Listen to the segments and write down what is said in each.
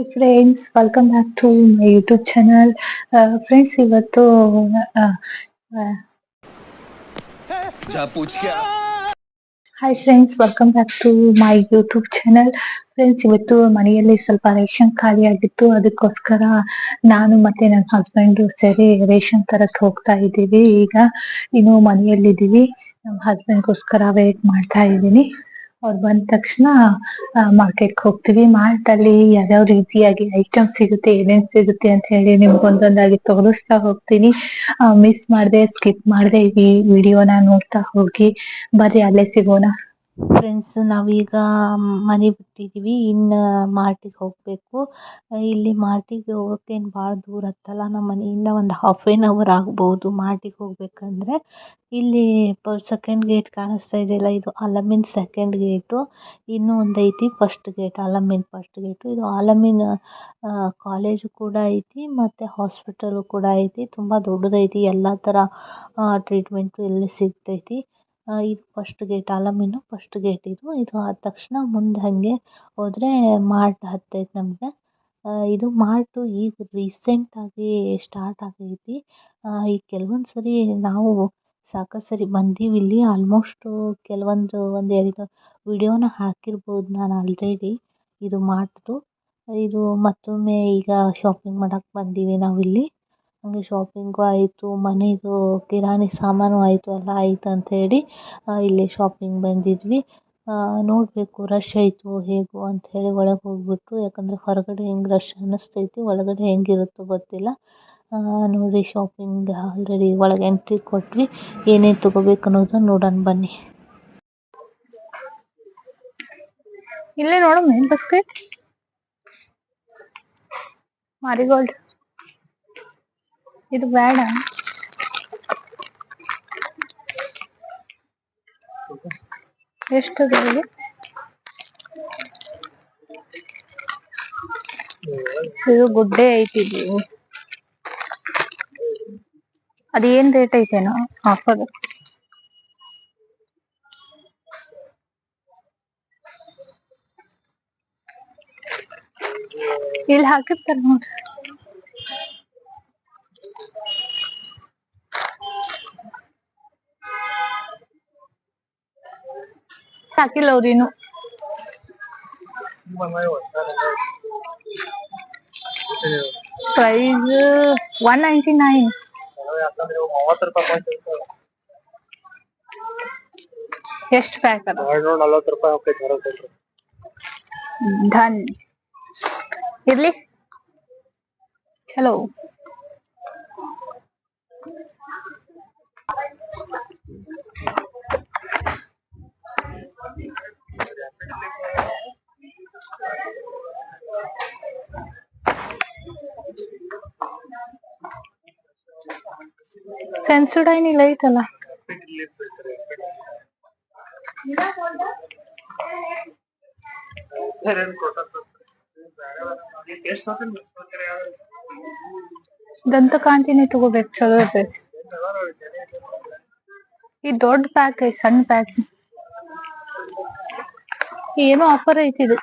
Friends welcome back to my YouTube channel friends इवतो जा पूछ क्या hi friends welcome back to my YouTube channel friends ಇವತ್ತು ಮನೆಯಲ್ಲಿ ಸ್ವಲ್ಪ ರೇಷನ್ ಖಾಲಿ ಆಗಿತ್ತು. ಅದಕ್ಕೋಸ್ಕರ ನಾನು ಮತ್ತೆ ನನ್ನ ಹಸ್ಬೆಂಡ್ ಸೇರಿ ರೇಷನ್ ತರಕ್ ಹೋಗ್ತಾ ಇದ್ದೀವಿ. ಈಗ ಇನ್ನು ಮನೆಯಲ್ಲಿದ್ದೀವಿ. ನಮ್ಮ ಹಸ್ಬೆಂಡ್ಗೋಸ್ಕರ ವೇಟ್ ಮಾಡ್ತಾ ಇದ್ದೀನಿ. ಅವ್ರು ಬಂದ ತಕ್ಷಣ ಮಾರ್ಕೆಟ್ ಹೋಗ್ತೀವಿ. ಮಾರ್ಟ್ ಅಲ್ಲಿ ಯಾವ್ಯಾವ ರೀತಿಯಾಗಿ ಐಟಮ್ ಸಿಗುತ್ತೆ, ಏನೇನ್ ಸಿಗುತ್ತೆ ಅಂತ ಹೇಳಿ ನಿಮ್ಗೆ ಒಂದೊಂದಾಗಿ ತೋರಿಸ್ತಾ ಹೋಗ್ತೀನಿ. ಮಿಸ್ ಮಾಡದೆ ಸ್ಕಿಪ್ ಮಾಡದೆ ಈ ವಿಡಿಯೋನ ನೋಡ್ತಾ ಹೋಗಿ. ಬರ್ರಿ, ಅಲ್ಲೇ ಸಿಗೋಣ. ಫ್ರೆಂಡ್ಸ್ ನಾವೀಗ ಮನೆ ಬಿಟ್ಟಿದೀವಿ. ಇನ್ನು ಮಾರ್ಟಿಗೆ ಹೋಗಬೇಕು. ಇಲ್ಲಿ ಮಾರ್ಟಿಗೆ ಹೋಗೋಕೆ ಏನು ಭಾಳ ದೂರ ಹತ್ತಲ್ಲ ನಮ್ಮ ಮನೆಯಿಂದ ಒಂದು ಹಾಫ್ ಆನ್ ಅವರ್ ಆಗ್ಬೋದು ಮಾರ್ಟಿಗೆ ಹೋಗಬೇಕಂದ್ರೆ. ಇಲ್ಲಿ ಸೆಕೆಂಡ್ ಗೇಟ್ ಕಾಣಿಸ್ತಾ ಇದೆಯಲ್ಲ ಇದು ಅಲಮಿನ್ ಸೆಕೆಂಡ್ ಗೇಟು ಇನ್ನೂ ಒಂದು ಐತಿ first gate Alameen first gate ಇದು ಅಲಮಿನ್ ಕಾಲೇಜು ಕೂಡ ಐತಿ ಮತ್ತು ಹಾಸ್ಪಿಟಲು ಕೂಡ ಐತಿ. ತುಂಬ ದೊಡ್ಡದೈತಿ. ಎಲ್ಲ ಥರ ಟ್ರೀಟ್ಮೆಂಟು ಇಲ್ಲಿ ಸಿಗ್ತೈತಿ. ಇದು first gate Alameen first gate ಇದು. ಇದು ಆದ ತಕ್ಷಣ ಮುಂದೆ ಹಾಗೆ ಹೋದರೆ ಮಾರ್ಟ್ ಹತ್ತೈತೆ ನಮಗೆ. ಇದು ಮಾರ್ಟು ಈಗ ರೀಸೆಂಟಾಗಿ ಸ್ಟಾರ್ಟ್ ಆಗೈತಿ. ಈ ಕೆಲವೊಂದು ಸರಿ ನಾವು ಸಾಕಷ್ಟು ಸರಿ ಬಂದೀವಿ ಇಲ್ಲಿ. ಆಲ್ಮೋಸ್ಟು ಕೆಲವೊಂದು ಒಂದೆರಡು ವಿಡಿಯೋನ ಹಾಕಿರ್ಬೋದು ನಾನು ಆಲ್ರೆಡಿ ಇದು ಮಾರ್ಟ್ದು. ಇದು ಮತ್ತೊಮ್ಮೆ ಈಗ ಶಾಪಿಂಗ್ ಮಾಡಕ್ಕೆ ಬಂದೀವಿ ನಾವಿಲ್ಲಿ. ಹಂಗೆ ಶಾಪಿಂಗು ಆಯಿತು, ಮನೆದು ಕಿರಾಣಿ ಸಾಮಾನು ಆಯಿತು, ಎಲ್ಲ ಆಯ್ತು ಹೇಳಿ ಇಲ್ಲಿ ಶಾಪಿಂಗ್ ಬಂದಿದ್ವಿ. ನೋಡಬೇಕು ರಶ್ ಆಯಿತು ಹೇಗೋ ಅಂಥೇಳಿ ಒಳಗೆ ಹೋಗಿಬಿಟ್ಟು ಯಾಕಂದರೆ ಹೊರಗಡೆ ಹೆಂಗೆ ರಶ್ ಅನ್ನಿಸ್ತೈತಿ, ಒಳಗಡೆ ಹೆಂಗಿರುತ್ತೋ ಗೊತ್ತಿಲ್ಲ. ನೋಡಿ ಶಾಪಿಂಗ್ ಆಲ್ರೆಡಿ ಒಳಗೆ ಎಂಟ್ರಿ ಕೊಟ್ವಿ. ಏನೇನು ತೊಗೋಬೇಕು ಅನ್ನೋದನ್ನ ನೋಡೋಣ ಬನ್ನಿ. ಇಲ್ಲೇ ನೋಡಮ್ಮ ಬಸ್ಕೆಟ್ ಮಾರಿಗೋಲ್ಡ್. ಇದು ಬೇಡ. ಎಷ್ಟು ಇದು ಇದು ಗುಡ್ಡೆ ಐತಿ ಇದು ಅದೇನ್ ರೇಟ್ ಐತೇನೋ ಆಫರ್ ಇಲ್ಲಿ ಹಾಕಿರ್ತಾರ ನೋಡ್ರಿ. ಹಾಕಿಲ್ಲ ಅವ್ರಿನ್ನು ಪ್ರೈಸ್ ಒನ್ ನೈಂಟಿ ನೈನ್ ಎಷ್ಟು ಪ್ಯಾಕ್ ಅದ ಎರಡ್ನೂರ ನಲ್ವತ್ತು ರೂಪಾಯಿ ಹೋಗ್ತೈತಿ ಹೊರಗೆ ಕೊಟ್ರೆ ಡನ್ ಇರ್ಲಿ ಚಲೋ ಸೆನ್ಸುಡೈನ್ ಇಲ್ಲ ಐತಲ್ಲ? ದಂತಕಾಂತಿನೇ ತಗೋಬೇಕು ಚಲೋ ಇರ್ತೈತಿ. ಈ ದೊಡ್ಡ ಪ್ಯಾಕ್ ಐತಿ ಸಣ್ಣ ಪ್ಯಾಕ್ ಏನೋ ಆಫರ್ ಐತಿ ಇದು.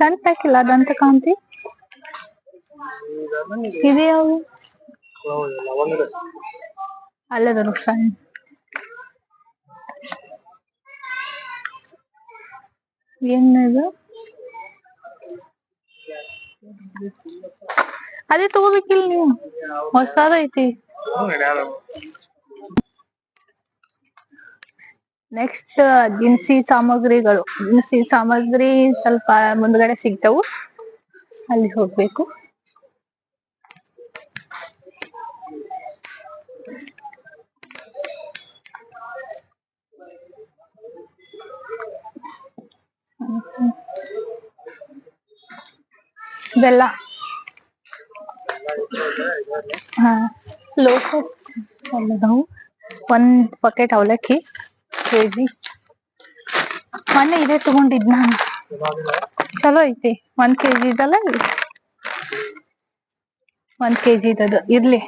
ಸಣ್ಣ ಪ್ಯಾಕ್ ಇಲ್ಲ ದಂತಕಾಂತಿ ಇದು ಯಾವುದು? ಲವಂಗದ ಅಲ್ಲದ ಸಣ್ಣ ಏನಿದು ಅದೇ ತಗೋಬೇಕಿಲ್ಲ ನೀವು? ಹೊಸದೈತಿ. ನೆಕ್ಸ್ಟ್ ದಿನಸಿ ಸಾಮಗ್ರಿಗಳು. ದಿನಸಿ ಸಾಮಗ್ರಿ ಸ್ವಲ್ಪ ಮುಂದ್ಗಡೆ ಸಿಗ್ತವು. ಅಲ್ಲಿ ಹೋಗ್ಬೇಕು. ಬೆಲ್ಲ. ಹಾ ಲೋಕಸ್ ಅದಾವು ಒಂದ್ ಪಕೆಟ್ ಅವಲಕ್ಕಿ. ಕೆಜಿ ಮೊನ್ನೆ ಇದೇ ತಗೊಂಡಿದ್ ನಾನು. ಚಲೋ ಐತಿ. ಒಂದ್ ಕೆಜಿ ಇದಲ್ಲ ಇದು ಒಂದ್ ಕೆಜಿ ಇದದು ಇರ್ಲಿ.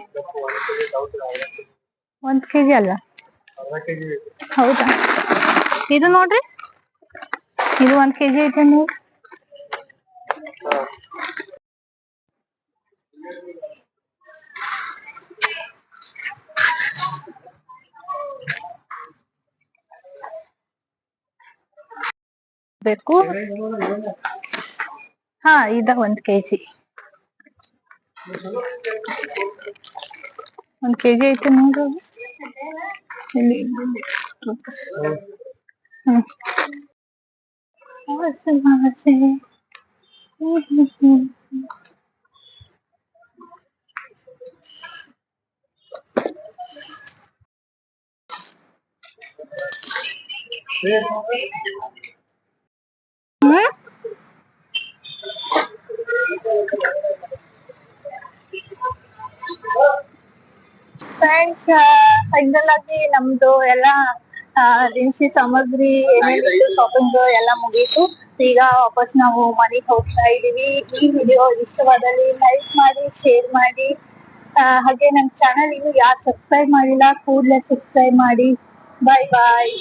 ಒಂದ್ ಕೆಜಿ ಅಲ್ಲ. ಹೌದಾ? ಇದು ನೋಡ್ರಿ. ಇದು ಒಂದ್ ಕೆಜಿ ಐತೆ ನೀವು. ಬೇಕು. ಹಾ ಇದ ಒಂದ್ ಕೆಜಿ. ಒಂದ್ ಕೆಜಿ ಐತೆ ನೋಡ್ರಿ ಅದು. ಇಲ್ಲಿ ಫ್ರೆಂಡ್ಸ್ ಫೈನಲ್ ಆಗಿ ನಮ್ದು ಎಲ್ಲ ದಿನಸಿ ಸಾಮಗ್ರಿ ಏನೇನಿತ್ತು ಶಾಪಿಂಗ್ ಎಲ್ಲ ಮುಗೀತು. ಈಗ ವಾಪಸ್ ನಾವು ಮನೆಗೆ ಹೋಗ್ತಾ ಇದೀವಿ ಈ ವಿಡಿಯೋ ಇಷ್ಟವಾದಲ್ಲಿ ಲೈಕ್ ಮಾಡಿ ಶೇರ್ ಮಾಡಿ. ಹಾಗೆ ನನ್ನ ಚಾನಲ್ ಇನ್ನು ಯಾರು ಸಬ್ಸ್ಕ್ರೈಬ್ ಮಾಡಿಲ್ಲ, ಕೂಡಲೇ ಸಬ್ಸ್ಕ್ರೈಬ್ ಮಾಡಿ. ಬಾಯ್ ಬಾಯ್